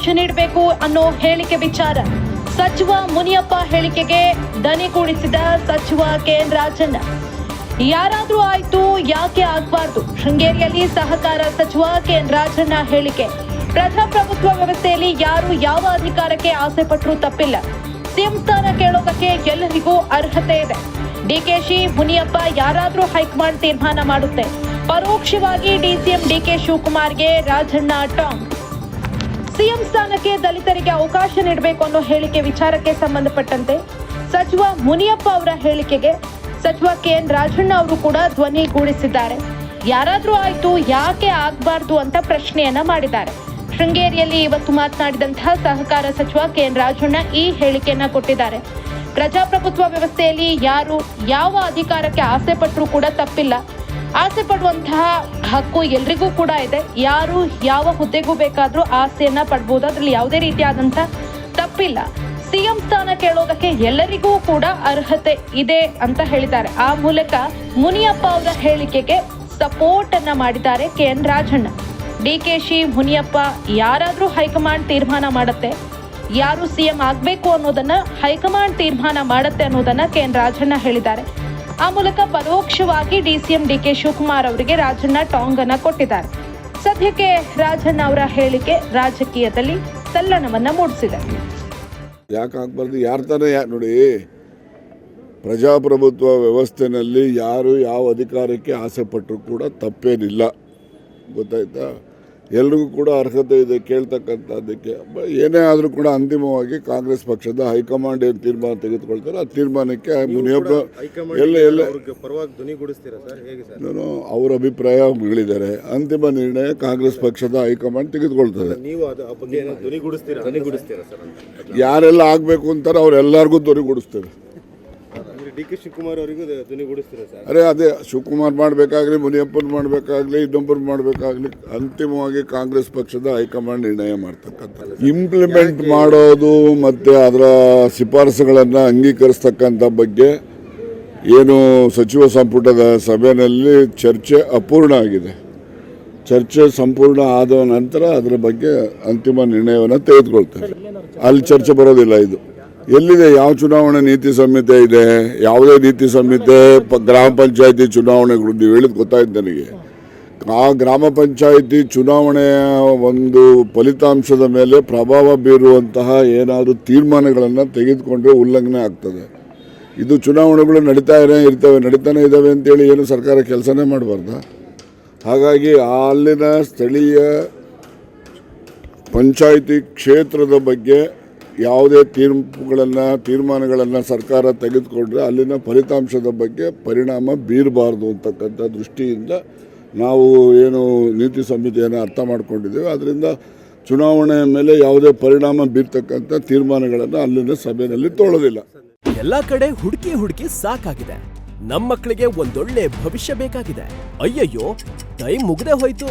ಅವಕಾಶ ನೀಡಬೇಕು ಅನ್ನೋ ಹೇಳಿಕೆ ವಿಚಾರ. ಸಚಿವ ಮುನಿಯಪ್ಪ ಹೇಳಿಕೆಗೆ ದನಿ ಕೂಡಿಸಿದ ಸಚಿವ ಕೆ. ಎನ್. ರಾಜಣ್ಣ. ಯಾರಾದ್ರೂ ಆಯ್ತು, ಯಾಕೆ ಆಗ್ಬಾರ್ದು? ಶೃಂಗೇರಿಯಲ್ಲಿ ಸಹಕಾರ ಸಚಿವ ಕೆ. ಎನ್. ರಾಜಣ್ಣ ಹೇಳಿಕೆ. ಪ್ರಜಾಪ್ರಭುತ್ವ ವ್ಯವಸ್ಥೆಯಲ್ಲಿ ಯಾರು ಯಾವ ಅಧಿಕಾರಕ್ಕೆ ಆಸೆ ಪಟ್ಟರೂ ತಪ್ಪಿಲ್ಲ. ಸಿಎಂ ಸ್ಥಾನ ಕೇಳೋದಕ್ಕೆ ಎಲ್ಲರಿಗೂ ಅರ್ಹತೆ ಇದೆ. ಡಿಕೆಶಿ ಮುನಿಯಪ್ಪ ಯಾರಾದ್ರೂ ಹೈಕಮಾಂಡ್ ತೀರ್ಮಾನ ಮಾಡುತ್ತೆ. ಪರೋಕ್ಷವಾಗಿ ಡಿಸಿಎಂ ಡಿಕೆ ಶಿವಕುಮಾರ್ಗೆ ರಾಜಣ್ಣ ಟಾಂಗ್. ಸಿಎಂ ಸ್ಥಾನಕ್ಕೆ ದಲಿತರಿಗೆ ಅವಕಾಶ ನೀಡಬೇಕು ಅನ್ನೋ ಹೇಳಿಕೆ ವಿಚಾರಕ್ಕೆ ಸಂಬಂಧಪಟ್ಟಂತೆ ಸಚಿವ ಮುನಿಯಪ್ಪ ಅವರ ಹೇಳಿಕೆಗೆ ಸಚಿವ ಕೆ ಎನ್ ರಾಜಣ್ಣ ಅವರು ಕೂಡ ಧ್ವನಿಗೂಡಿಸಿದ್ದಾರೆ ಯಾರಾದರೂ ಆಯ್ತು ಯಾಕೆ ಆಗಬಾರ್ದು ಅಂತ ಪ್ರಶ್ನೆಯನ್ನ ಮಾಡಿದ್ದಾರೆ. ಶೃಂಗೇರಿಯಲ್ಲಿ ಇವತ್ತು ಮಾತನಾಡಿದಂತಹ ಸಹಕಾರ ಸಚಿವ ಕೆ ಎನ್ ರಾಜಣ್ಣ ಈ ಹೇಳಿಕೆಯನ್ನ ಕೊಟ್ಟಿದ್ದಾರೆ. ಪ್ರಜಾಪ್ರಭುತ್ವ ವ್ಯವಸ್ಥೆಯಲ್ಲಿ ಯಾರು ಯಾವ ಅಧಿಕಾರಕ್ಕೆ ಆಸೆ ಪಟ್ಟರೂ ಕೂಡ ತಪ್ಪಿಲ್ಲ. ಆಸೆ ಪಡುವಂತಹ ಹಕ್ಕು ಎಲ್ರಿಗೂ ಕೂಡ ಇದೆ. ಯಾರು ಯಾವ ಹುದ್ದೆಗೂ ಬೇಕಾದ್ರೂ ಆಸೆಯನ್ನ ಪಡ್ಬೋದು. ಅದ್ರಲ್ಲಿ ಯಾವುದೇ ರೀತಿಯಾದಂಥ ತಪ್ಪಿಲ್ಲ. ಸಿಎಂ ಸ್ಥಾನ ಕೇಳೋದಕ್ಕೆ ಎಲ್ಲರಿಗೂ ಕೂಡ ಅರ್ಹತೆ ಇದೆ ಅಂತ ಹೇಳಿದ್ದಾರೆ. ಆ ಮೂಲಕ ಮುನಿಯಪ್ಪ ಅವರ ಹೇಳಿಕೆಗೆ ಸಪೋರ್ಟ್ ಅನ್ನ ಮಾಡಿದ್ದಾರೆ K N Rajanna. D K she, Muniyappa ಯಾರಾದರೂ ಹೈಕಮಾಂಡ್ ತೀರ್ಮಾನ ಮಾಡುತ್ತೆ. ಯಾರು ಸಿಎಂ ಆಗಬೇಕು ಅನ್ನೋದನ್ನ ಹೈಕಮಾಂಡ್ ತೀರ್ಮಾನ ಮಾಡುತ್ತೆ ಅನ್ನೋದನ್ನ ಕೆ ಎನ್ ರಾಜಣ್ಣ ಹೇಳಿದ್ದಾರೆ. ಆ ಮೂಲಕ ಪರೋಕ್ಷವಾಗಿ ಡಿಸಿಎಂ ಡಿಕೆ ಶಿವಕುಮಾರ್ ಅವರಿಗೆ ರಾಜಣ್ಣ ಟಾಂಗ್ ಅನ್ನ ಕೊಟ್ಟಿದ್ದಾರೆ. ಸದ್ಯಕ್ಕೆ ರಾಜಣ್ಣ ಅವರ ಹೇಳಿಕೆ ರಾಜಕೀಯದಲ್ಲಿ ತಲ್ಲಣವನ್ನ ಮೂಡಿಸಿದೆ. ಯಾಕಾಗಬಾರ್ದು ಯಾರ ತಾನೇ ನೋಡಿ, ಪ್ರಜಾಪ್ರಭುತ್ವ ವ್ಯವಸ್ಥೆನಲ್ಲಿ ಯಾರು ಯಾವ ಅಧಿಕಾರಕ್ಕೆ ಆಸೆ ಪಟ್ಟರು ಕೂಡ ತಪ್ಪೇನಿಲ್ಲ. ಗೊತ್ತಾಯ್ತಾ? ಎಲ್ರಿಗೂ ಕೂಡ ಅರ್ಹತೆ ಇದೆ ಕೇಳ್ತಕ್ಕಂಥದ್ದಕ್ಕೆ. ಬ- ಏನೇ ಆದರೂ ಕೂಡ ಅಂತಿಮವಾಗಿ ಕಾಂಗ್ರೆಸ್ ಪಕ್ಷದ ಹೈಕಮಾಂಡ್ ಏನು ತೀರ್ಮಾನ ತೆಗೆದುಕೊಳ್ತಾರೆ ಆ ತೀರ್ಮಾನಕ್ಕೆ ಮುನಿಯಪ್ಪ ಎಲ್ಲ ಎಲ್ಲ ನಾನು ಅವರ ಅಭಿಪ್ರಾಯ ಹೇಳಿದ್ದಾರೆ. ಅಂತಿಮ ನಿರ್ಣಯ ಕಾಂಗ್ರೆಸ್ ಪಕ್ಷದ ಹೈಕಮಾಂಡ್ ತೆಗೆದುಕೊಳ್ತದೆ. ನೀವು ಅದು ಆ ಬಗ್ಗೆ ಏನೋ ಧ್ವನಿಗೂಡಿಸ್ತೀರಾ ಧ್ವನಿಗೂಡಿಸ್ತೀರಾ ಸರ್ ಯಾರೆಲ್ಲ ಆಗಬೇಕು ಅಂತಾರೆ ಅವ್ರೆಲ್ಲರಿಗೂ ಧ್ವನಿಗೂಡಿಸ್ತೇವೆ ಡಿ ಕೆ ಶಿವಕುಮಾರ್ ಅವರಿಗೂ ಧ್ವನಿಗೂಡಿಸ್ತೀರಾ ಸರ್? ಅರೆ ಅದೇ ಶಿವಕುಮಾರ್ ಮಾಡಬೇಕಾಗ್ಲಿ ಮುನಿಯಪ್ಪನ್ ಮಾಡಬೇಕಾಗ್ಲಿ ಇನ್ನೊಬ್ಬರು ಮಾಡಬೇಕಾಗ್ಲಿ ಅಂತಿಮವಾಗಿ ಕಾಂಗ್ರೆಸ್ ಪಕ್ಷದ ಹೈಕಮಾಂಡ್ ನಿರ್ಣಯ ಮಾಡ್ತಕ್ಕಂಥ ಇಂಪ್ಲಿಮೆಂಟ್ ಮಾಡೋದು ಮತ್ತು ಅದರ ಶಿಫಾರಸುಗಳನ್ನು ಅಂಗೀಕರಿಸ್ತಕ್ಕಂಥ ಬಗ್ಗೆ ಏನು ಸಚಿವ ಸಂಪುಟದ ಸಭೆಯಲ್ಲಿ ಚರ್ಚೆ ಅಪೂರ್ಣ ಆಗಿದೆ. ಚರ್ಚೆ ಸಂಪೂರ್ಣ ಆದ ನಂತರ ಅದರ ಬಗ್ಗೆ ಅಂತಿಮ ನಿರ್ಣಯವನ್ನು ತೆಗೆದುಕೊಳ್ತಾರೆ ಅಲ್ಲಿ ಚರ್ಚೆ ಬರೋದಿಲ್ಲ ಇದು. ಎಲ್ಲಿದೆ? ಯಾವ ಚುನಾವಣೆ ನೀತಿ ಸಂಹಿತೆ ಇದೆ? ಯಾವುದೇ ನೀತಿ ಸಂಹಿತೆ ಗ್ರಾಮ ಪಂಚಾಯತಿ ಚುನಾವಣೆಗಳು, ನೀವು ಹೇಳಿದ್ ಗೊತ್ತಾಯ್ತು ನನಗೆ. ಆ ಗ್ರಾಮ ಪಂಚಾಯತಿ ಚುನಾವಣೆಯ ಒಂದು ಫಲಿತಾಂಶದ ಮೇಲೆ ಪ್ರಭಾವ ಬೀರುವಂತಹ ಏನಾದರೂ ತೀರ್ಮಾನಗಳನ್ನು ತೆಗೆದುಕೊಂಡ್ರೆ ಉಲ್ಲಂಘನೆ ಆಗ್ತದೆ. ಇದು ಚುನಾವಣೆಗಳು ನಡೀತಾ ಇರೇ, ಇರ್ತವೆ, ನಡೀತಾನೆ ಇದ್ದಾವೆ ಅಂತೇಳಿ ಏನು ಸರ್ಕಾರ ಕೆಲಸನೇ ಮಾಡಬಾರ್ದ? ಹಾಗಾಗಿ ಅಲ್ಲಿನ ಸ್ಥಳೀಯ ಪಂಚಾಯಿತಿ ಕ್ಷೇತ್ರದ ಬಗ್ಗೆ ಯಾವುದೇ ತೀರ್ಪುಗಳನ್ನು, ತೀರ್ಮಾನಗಳನ್ನು ಸರ್ಕಾರ ತೆಗೆದುಕೊಂಡ್ರೆ ಅಲ್ಲಿನ ಫಲಿತಾಂಶದ ಬಗ್ಗೆ ಪರಿಣಾಮ ಬೀರಬಾರ್ದು ಅಂತಕ್ಕಂಥ ದೃಷ್ಟಿಯಿಂದ ನಾವು ಏನು ನೀತಿ ಸಂಹಿತೆಯನ್ನು ಅರ್ಥ ಮಾಡ್ಕೊಂಡಿದ್ದೇವೆ. ಅದರಿಂದ ಚುನಾವಣೆಯ ಮೇಲೆ ಯಾವುದೇ ಪರಿಣಾಮ ಬೀರ್ತಕ್ಕಂಥ ತೀರ್ಮಾನಗಳನ್ನು ಅಲ್ಲಿನ ಸಭೆಯಲ್ಲಿ ತೊಳೋದಿಲ್ಲ. ಎಲ್ಲ ಕಡೆ ಹುಡುಕಿ ಹುಡುಕಿ ಸಾಕಾಗಿದೆ. ನಮ್ಮ ಮಕ್ಕಳಿಗೆ ಒಂದೊಳ್ಳೆ ಭವಿಷ್ಯ ಬೇಕಾಗಿದೆ. ಅಯ್ಯಯ್ಯೋ, ಟೈಮ್ ಮುಗ್ದೇ ಹೋಯ್ತು.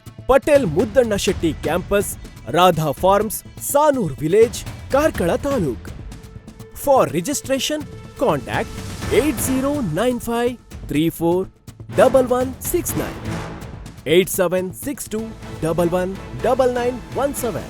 Patel Muddanna Shetty campus, Radha farms, Sanoor village, Karkala taluk. For registration contact eight zero nine five three four double one six nine eight seven six two double one double nine one seven